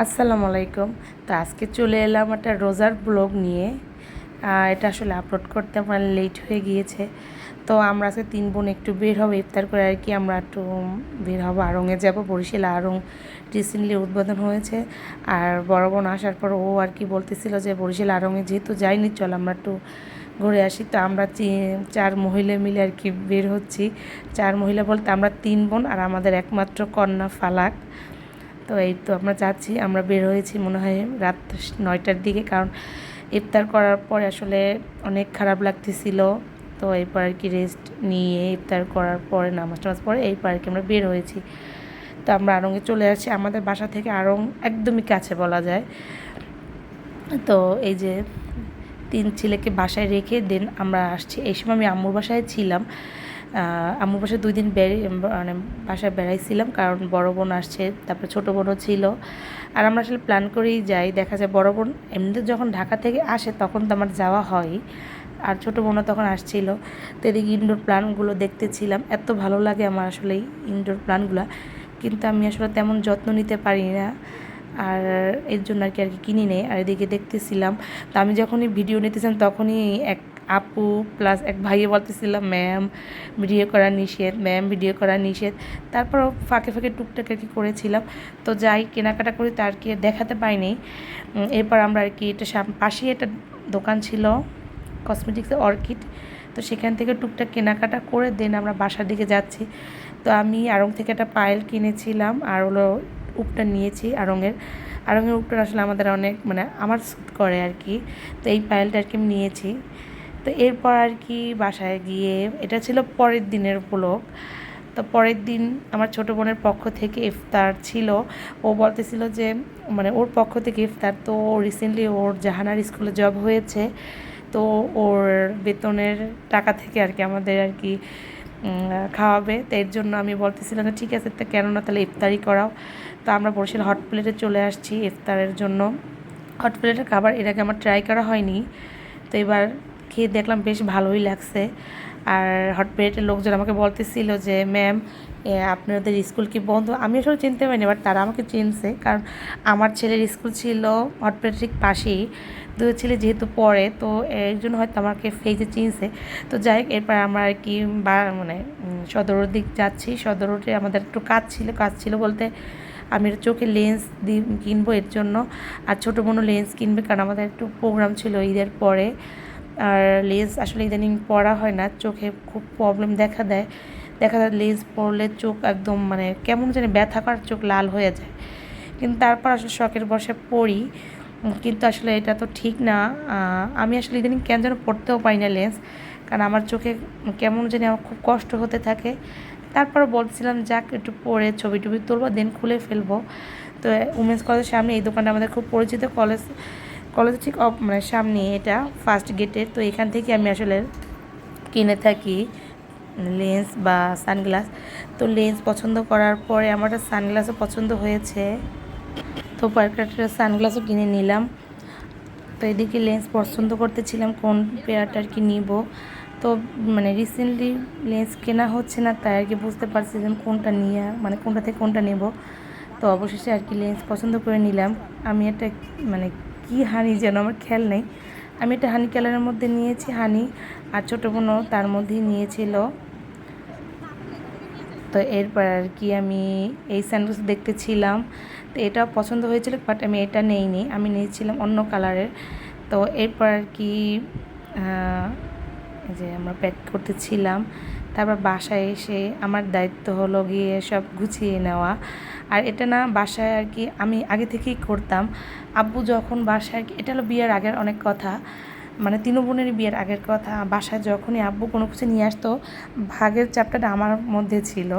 আসসালামু আলাইকুম। তো আজকে চলে এলাম একটা রোজার ব্লগ নিয়ে। এটা আসলে আপলোড করতে আমার লেট হয়ে গিয়েছে। তো আমরা আজকে তিন বোন একটু বের হব, ইফতার করে আর কি। আমরা একটু বের হব আড়ংয়ে যাব, বরিশাল আড়ং রিসেন্টলি উদ্বোধন হয়েছে। আর বড় বোন আসার পর ও আর কি বলতেছিল যে বরিশাল আড়ংয়ে যেহেতু যাইনি চল আমরা একটু ঘুরে আসি। তো আমরা চার মহিলা মিলে আর কি বের হচ্ছি। চার মহিলা বলতে আমরা তিন বোন আর আমাদের একমাত্র কন্যা ফালাক। তো এই তো আমরা যাচ্ছি, আমরা বের হয়েছি মনে হয় রাত নয়টার দিকে, কারণ ইফতার করার পরে আসলে অনেক খারাপ লাগতেছিল। তো এরপর আর কি রেস্ট নিয়ে ইফতার করার পরে, নামাজ টামাজ পরে এরপর আর কি আমরা বের হয়েছি। তো আমরা আড়ংয়ে চলে আসছি, আমাদের বাসা থেকে আড়ং একদমই কাছে বলা যায়। তো এই যে তিন ছেলেকে বাসায় রেখে দেন আমরা আসছি। এই সময় আমি আম্মুর বাসায় ছিলাম। আহ, আম্মুর বাসায় দুই দিন বেড়ে মানে বাসায় বেড়াইছিলাম কারণ বড় বোন আসছে তারপরে ছোটো বোনও ছিল। আর আমরা আসলে প্ল্যান করেই যাই দেখা যায় বড় বোন এমনিতে যখন ঢাকা থেকে আসে তখন তো আমার যাওয়া হয় আর ছোটো বোনও তখন আসছিল। তো এদিকে ইনডোর প্ল্যানগুলো দেখতেছিলাম এত ভালো লাগে আমার আসলে ইনডোর প্ল্যানগুলো কিন্তু আমি আসলে তেমন যত্ন নিতে পারি না আর এর জন্য আর কি আর কি কিনি নেই। আর এদিকে দেখতেছিলাম তো আমি যখনই ভিডিও নিতেছিলাম তখনই এক আপু প্লাস এক ভাইয়ে বলতেছিলাম ম্যাম ভিডিও করা নিষেধ ম্যাম ভিডিও করা নিষেধ। তারপরও ফাঁকে ফাঁকে টুকটাক আর কি করেছিলাম। তো যাই কেনাকাটা করি তার কি দেখাতে পাইনি। এরপর আমরা আর কি এটা পাশেই একটা দোকান ছিল কসমেটিক্সের অর্কিড তো সেখান থেকে টুকটাক কেনাকাটা করে দেন আমরা বাসার দিকে যাচ্ছি। তো আমি আড়ং থেকে একটা পায়েল কিনেছিলাম, আর হলো উপটা নিয়েছি আড়ংয়ের। আড়ংয়ের উপটা আসলে আমাদের অনেক মানে আমার স্যুট করে আর কি। তো এই পায়েলটা আর কি আমি নিয়েছি। তো এরপর আর কি বাসায় গিয়ে, এটা ছিল পরের দিনের ব্লগ তো পরের দিন আমার ছোটো বোনের পক্ষ থেকে ইফতার ছিল। ও বলতেছিল যে মানে ওর পক্ষ থেকে ইফতার। তো রিসেন্টলি ওর জাহানার স্কুলে জব হয়েছে। তো ওর বেতনের টাকা থেকে আর কি আমাদের আর কি খাওয়াবে। তো এর জন্য আমি বলতেছিলাম ঠিক আছে, তা কেন না তাহলে ইফতারি করাও। তো আমরা বরিশাল হট প্লেটে চলে আসছি ইফতারের জন্য। হট প্লেটের খাবার এর আগে আমার ট্রাই করা হয়নি। তো এবার খেয়ে দেখলাম বেশ ভালোই লাগছে। আর হট প্লেটের লোকজন আমাকে বলতেছিল যে, ম্যাম আপনাদের স্কুল কি বন্ধ? আমি আসলে চিনতে পারিনি বাট তারা আমাকে চিনছে। কারণ আমার ছেলের স্কুল ছিল হট প্লেটের ঠিক পাশেই। দুই ছেলে যেহেতু পড়ে, তো এর জন্য হয়তো আমাকে ফেজে চিনছে। তো যাই হোক, এরপর আমরা আর কি বা মানে সদর দিক যাচ্ছি। সদর রোডে আমাদের একটু কাজ ছিল কাজ ছিল বলতে আমি চোখে লেন্স দি, কিনবো এর জন্য। আর ছোটো বোনও লেন্স কিনবে, কারণ আমাদের একটু প্রোগ্রাম ছিল ঈদের পরে। আর লেন্স আসলে ইদানিং পড়া হয় না, চোখে খুব প্রবলেম দেখা দেয়। দেখা যায় লেন্স পড়লে চোখ একদম মানে কেমন জানি ব্যথা করার চোখ লাল হয়ে যায়। কিন্তু তারপর আসলে শখের বসে পড়ি, কিন্তু আসলে এটা তো ঠিক না। আমি আসলে ইদানিং কেন যেন পড়তেও পাই না লেন্স, কারণ আমার চোখে কেমন জানি আমার খুব কষ্ট হতে থাকে। তারপর বলছিলাম, যাক, একটু পরে ছবি টবি তুলবো দেন খুলে ফেলব। তো উমেন্স কলেজের সামনে এই দোকানটা আমাদের খুব পরিচিত কলেজ কলেজ ঠিক মানে সামনে এটা ফার্স্ট গেটের তো এখান থেকে আমি আসলে কিনে থাকি লেন্স বা সানগ্লাস। তো লেন্স পছন্দ করার পরে আমার একটা সানগ্লাসও পছন্দ হয়েছে। তো পার্কারটা সানগ্লাসও কিনে নিলাম। তো এদিকে লেন্স পছন্দ করতেছিলাম, কোন পেয়ারটা আর কি নিব। তো মানে রিসেন্টলি লেন্স কেনা হচ্ছে না, তাই আর কি বুঝতে পারছি যে কোনটা নিয়ে মানে কোনটা থেকে কোনটা নেব। তো অবশেষে আর কি লেন্স পছন্দ করে নিলাম। আমি একটা মানে কি হানি যেন আমার খেয়াল নেই। আমি একটা হানি কালারের মধ্যে নিয়েছি, হানি আর ছোটো বোনও তার মধ্যেই নিয়েছিল। তো এরপর আর কি আমি এই স্যান্ডেলস দেখতেছিলাম। তো এটাও পছন্দ হয়েছিল বাট আমি এটা নেইনি, আমি নিয়েছিলাম অন্য কালারের। তো এরপর আর কি যে আমরা প্যাক করতেছিলাম। তারপর বাসায় এসে আমার দায়িত্ব হলো গিয়ে সব গুছিয়ে নেওয়া। আর এটা না বাসায় আর কি আমি আগে থেকেই করতাম। আব্বু যখন বাসায় আর কি, এটা হলো বিয়ের আগের অনেক কথা। মানে তিন বোনের বিয়ের আগের কথা। বাসায় যখনই আব্বু কোনো কিছু নিয়ে আসতো, ভাগের চাপটাটা আমার মধ্যে ছিল।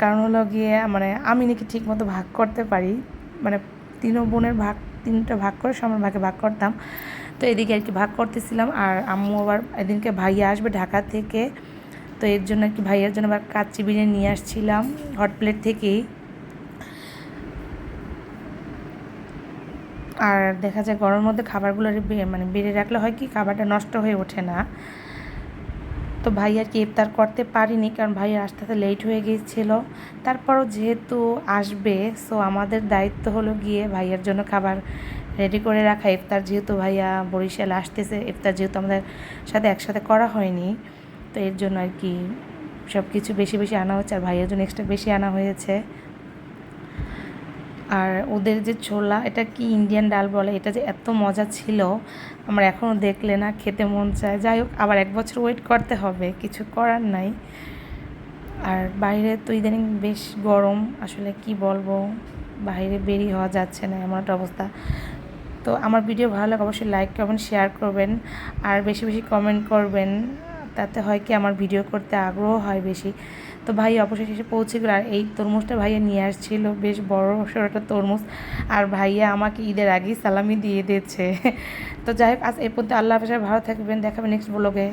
কারণ হলো গিয়ে মানে আমি নাকি ঠিক মতো ভাগ করতে পারি। মানে তিন বোনের ভাগ, তিনটা ভাগ করে সমান ভাগে ভাগ করতাম। তো এদিকে আর কি ভাগ করতেছিলাম আর আম্মু আবার এদিনকে ভাইয়া আসবে ঢাকা থেকে। তো এর জন্য আর কি ভাইয়ার জন্য আবার কাচ্চি বিরিয়ানি নিয়ে আসছিলাম। হট প্লেট থেকেই। আর দেখা যায় গরমের মধ্যে খাবারগুলো মানে বেড়ে রাখলে হয় কি, খাবারটা নষ্ট হয়ে ওঠে না। তো ভাই আর কি ইফতার করতে পারিনি কারণ ভাই আসতে আসতে লেট হয়ে গিয়েছিল। তারপরও যেহেতু আসবে সো আমাদের দায়িত্ব হলো গিয়ে ভাইয়ের জন্য খাবার রেডি করে রাখা। ইফতার যেহেতু ভাইয়া বরিশাল আসতেছে, ইফতার যেহেতু আমাদের সাথে একসাথে করা হয়নি, তো এর জন্য আর কি সব কিছু বেশি বেশি আনা হচ্ছে আর ভাইয়ের জন্য এক্সট্রা বেশি আনা হয়েছে। আর ওদের যে ছোলা, এটা কি ইন্ডিয়ান ডাল বলে? এটা যে এত মজা ছিল, আমার এখনও দেখলে না, খেতে মন চায়। যাই হোক, আবার এক বছর ওয়েট করতে হবে, কিছু করার নাই। আর বাইরে তো ইদানিং বেশ গরম, আসলে কি বলব? বাইরে বেরিয়ে হওয়া যাচ্ছে না, এমন একটা অবস্থা। তো আমার ভিডিও ভালো লাগে অবশ্যই লাইক কমেন্ট শেয়ার করবেন, আর বেশি বেশি কমেন্ট করবেন, তাতে হয় কি আমার ভিডিও করতে আগ্রহ হয় বেশি। তো ভাই অবশেষে এসে পৌঁছে গেল। আর এই তরমুজটা ভাইয়া নিয়ে আসছিল। বেশ বড় সড়ো একটা তরমুজ। আর ভাইয়া আমাকে ঈদের আগেই সালামি দিয়ে দিয়েছে। তো যাই হোক, আজ এর পর্যন্ত আল্লাহ হাফেজ। ভালো থাকবেন। দেখাবেন নেক্সট ব্লগে